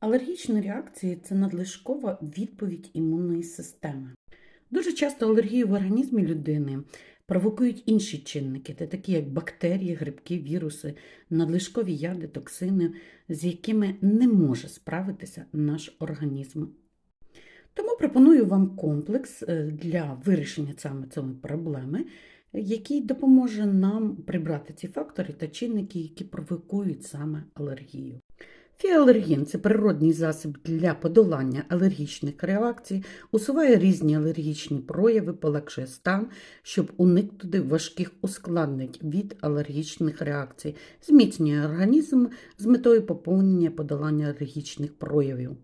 Алергічні реакції це надлишкова відповідь імунної системи. Дуже часто алергію в організмі людини провокують інші чинники, такі як бактерії, грибки, віруси, надлишкові яди, токсини, з якими не може справитися наш організм. Тому пропоную вам комплекс е, для вирішення саме цієї проблеми, який допоможе нам прибрати ці фактори та чинники, які провокують саме алергію. Фіалергін це природний засіб для подолання алергічних реакцій, усуває різні алергічні прояви, полегшує стан, щоб уникнути важких ускладнень від алергічних реакцій, зміцнює організм з метою поповнення подолання алергічних проявів.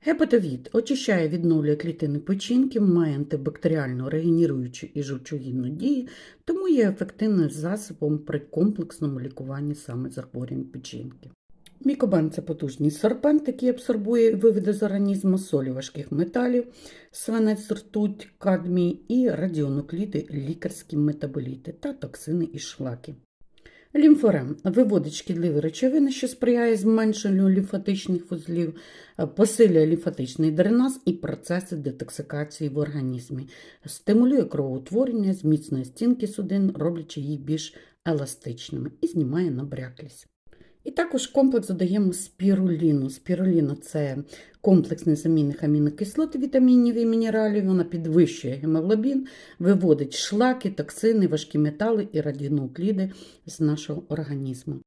Гепатовід очищає, відновлює клітини печінки, має антибактеріальну регенеруючу і жовчогінну дію, тому є ефективним засобом при комплексному лікуванні саме захворювань печінки. Мікобан це потужний сорбент, який абсорбує і виведе з організму солі важких металів, свинець, ртуть, кадмій і радіонукліди, лікарські метаболіти та токсини і шлаки. Лімфорем виводить шкідливі речовини, що сприяє зменшенню лімфатичних вузлів, посилює лімфатичний дренаж і процеси детоксикації в організмі, стимулює кровоутворення, зміцнює стінки судин, роблячи їх більш еластичними і знімає набряклість. І також комплекс додаємо спіруліну. Спіруліна це комплекс незамінних амінокислот, вітамінів і мінералів. Вона підвищує гемоглобін, виводить шлаки, токсини, важкі метали і радіонукліди з нашого організму.